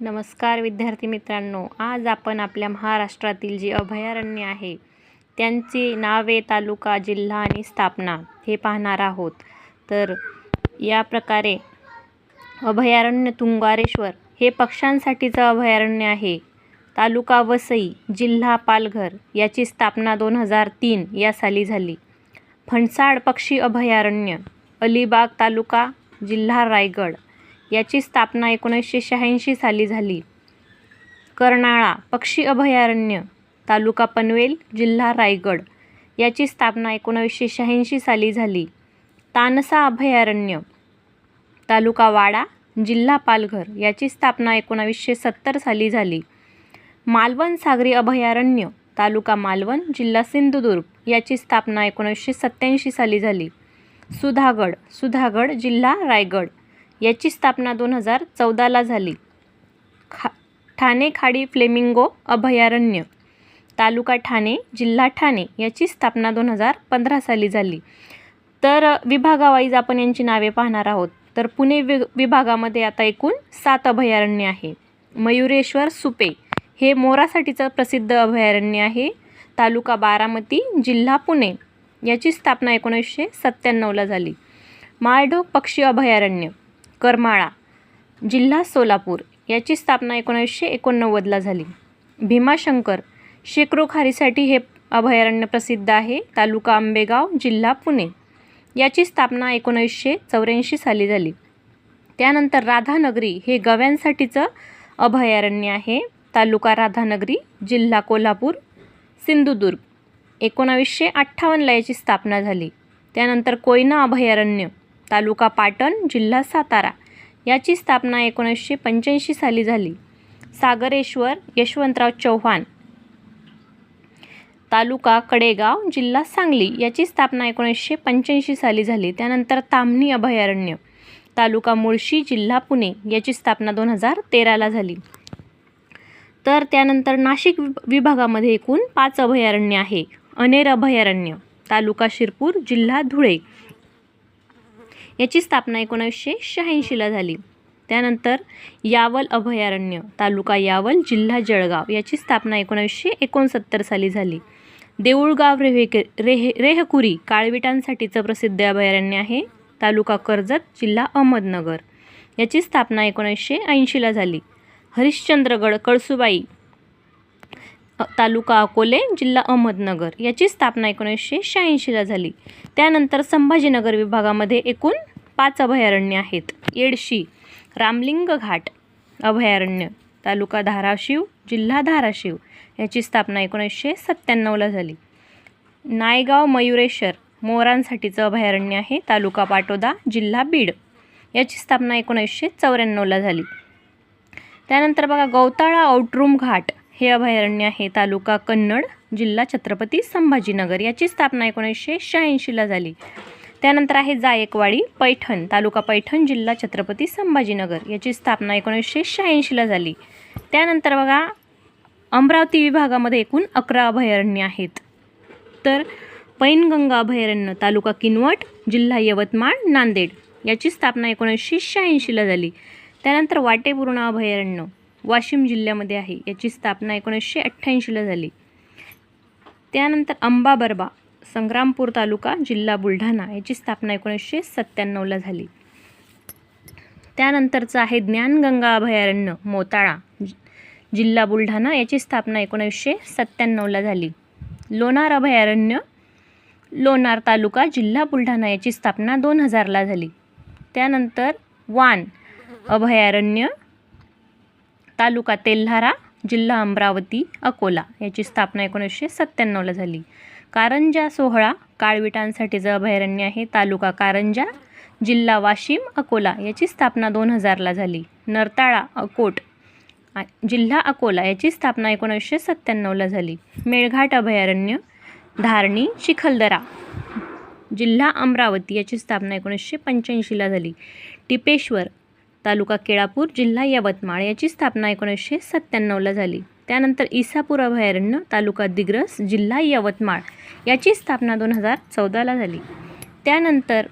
नमस्कार विद्यार्थी मित्रांनो आज आपण आपल्या महाराष्ट्रातील जी अभयारण्य आहे त्यांची नावे तालुका जिल्हा आणि स्थापना हे पाहणार आहोत. तर या प्रकारे अभयारण्य तुंगारेश्वर हे पक्ष्यांसाठीचं अभयारण्य आहे. तालुका वसई जिल्हा पालघर याची स्थापना दोन हजार तीन या साली झाली. फणसाड पक्षी अभयारण्य अलिबाग तालुका जिल्हा रायगड. याची स्थापना एकोणीसशे शहाऐंशी साली झाली. कर्नाळा पक्षी अभयारण्य तालुका पनवेल जिल्हा रायगड याची स्थापना एकोणीसशे शहाऐंशी साली झाली. तानसा अभयारण्य तालुका वाडा जिल्हा पालघर याची स्थापना एकोणावीसशे सत्तर साली झाली. मालवण सागरी अभयारण्य तालुका मालवण जिल्हा सिंधुदुर्ग याची स्थापना एकोणीसशे सत्त्याऐंशी साली झाली. सुधागड सुधागड जिल्हा रायगड याची स्थापना दोन हजार चौदाला झाली. खा ठाणे खाडी फ्लेमिंगो अभयारण्य तालुका ठाणे जिल्हा ठाणे याची स्थापना दोन हजार पंधरा साली झाली. तर विभागावाईज आपण यांची नावे पाहणार आहोत. तर पुणे वि विभागामध्ये आता एकूण सात अभयारण्य आहे. मयुरेश्वर सुपे हे मोरासाठीचं प्रसिद्ध अभयारण्य आहे. तालुका बारामती जिल्हा पुणे याची स्थापना एकोणीसशे सत्त्याण्णवला झाली. माळढोक पक्षी अभयारण्य करमाळा जिल्हा सोलापूर याची स्थापना एकोणीसशे एकोणनव्वदला झाली. भीमाशंकर शेकरोखारीसाठी हे अभयारण्य प्रसिद्ध आहे. तालुका आंबेगाव जिल्हा पुणे याची स्थापना एकोणीसशे चौऱ्याऐंशी साली झाली. त्यानंतर राधानगरी हे गव्यांसाठीचं अभयारण्य आहे. तालुका राधानगरी जिल्हा कोल्हापूर सिंधुदुर्ग एकोणावीसशे अठ्ठावन्नला याची स्थापना झाली. त्यानंतर कोयना अभयारण्य तालुका पाटण जिल्हा सातारा. याची स्थापना एकोणीसशे पंच्याऐंशी साली झाली. सागरेश्वर यशवंतराव चव्हाण. तालुका कडेगाव जिल्हा सांगली. याची स्थापना एकोणीसशे पंच्याऐंशी साली झाली. त्यानंतर ताम्हणी अभयारण्य. तालुका मुळशी जिल्हा पुणे. याची स्थापना दोन हजार तेराला झाली. तर त्यानंतर नाशिक विभागामध्ये एकूण पाच अभयारण्य आहे. अनेर अभयारण्य. तालुका शिरपूर जिल्हा धुळे. याची स्थापना एकोणावीसशे शहाऐंशीला झाली. त्यानंतर यावल अभयारण्य तालुका यावल जिल्हा जळगाव याची स्थापना एकोणावीसशे एकोणसत्तर साली झाली. देऊळगाव रेहेके रेहे रेहकुरी काळविटांसाठीचं प्रसिद्ध अभयारण्य आहे. तालुका कर्जत जिल्हा अहमदनगर याची स्थापना एकोणीसशे ऐंशीला झाली. हरिश्चंद्रगड कळसुबाई तालुका अकोले जिल्हा अहमदनगर याची स्थापना एकोणीसशे शहाऐंशीला झाली. त्यानंतर संभाजीनगर विभागामध्ये एकूण पाच अभयारण्य आहेत. येडशी रामलिंग घाट अभयारण्य तालुका धाराशिव जिल्हा धाराशिव याची स्थापना एकोणीसशे सत्त्याण्णवला झाली. नायगाव मयुरेश्वर मोरांसाठीचं अभयारण्य आहे तालुका पाटोदा जिल्हा बीड याची स्थापना एकोणीसशे चौऱ्याण्णवला झाली. त्यानंतर बघा गौताळा आउटरूम घाट हे अभयारण्य आहे तालुका कन्नड जिल्हा छत्रपती संभाजीनगर. याची स्थापना एकोणीसशे शहाऐंशीला झाली. त्यानंतर आहे जायकवाडी पैठण तालुका पैठण जिल्हा छत्रपती संभाजीनगर. याची स्थापना एकोणीसशे शहाऐंशीला झाली. त्यानंतर बघा अमरावती विभागामध्ये एकूण अकरा अभयारण्य आहेत. तर पैनगंगा अभयारण्य तालुका किनवट जिल्हा यवतमाळ नांदेड. याची स्थापना एकोणीसशे शहाऐंशीला झाली. त्यानंतर वाटेपूर्ण अभयारण्य. वाशिम जिल्ह्यामध्ये आहे. याची स्थापना एकोणीसशे अठ्ठ्याऐंशीला झाली. त्यानंतर अंबाबरबा संग्रामपूर तालुका जिल्हा बुलढाणा याची स्थापना एकोणीसशे सत्त्याण्णवला झाली. त्यानंतरचं आहे ज्ञानगंगा अभयारण्य मोताळा जि- जिल्हा बुलढाणा याची स्थापना एकोणीसशे सत्त्याण्णवला झाली. लोणार अभयारण्य लोणार तालुका जिल्हा बुलढाणा याची स्थापना दोन हजारला झाली. त्यानंतर वान अभयारण्य तालुका तेल्हारा जिल्हा अमरावती अकोला याची स्थापना एकोणीसशे सत्त्याण्णवला झाली. कारंजा सोहळा काळविटांसाठीचं अभयारण्य आहे. तालुका कारंजा जिल्हा वाशिम अकोला याची स्थापना दोन हजारला झाली. नरताळा अकोट जिल्हा अकोला याची स्थापना एकोणीसशे सत्त्याण्णवला झाली. मेळघाट अभयारण्य धारणी चिखलदरा जिल्हा अमरावती याची स्थापना एकोणीसशे पंच्याऐंशीला झाली. टिपेश्वर तालुका केळापूर जिल्हा यवतमाळ याची स्थापना एकोणीसशे सत्त्याण्णवला झाली. त्यानंतर इसापूर अभयारण्य तालुका दिग्रस जिल्हा यवतमाळ याची स्थापना दोन हजार चौदाला झाली. त्यानंतर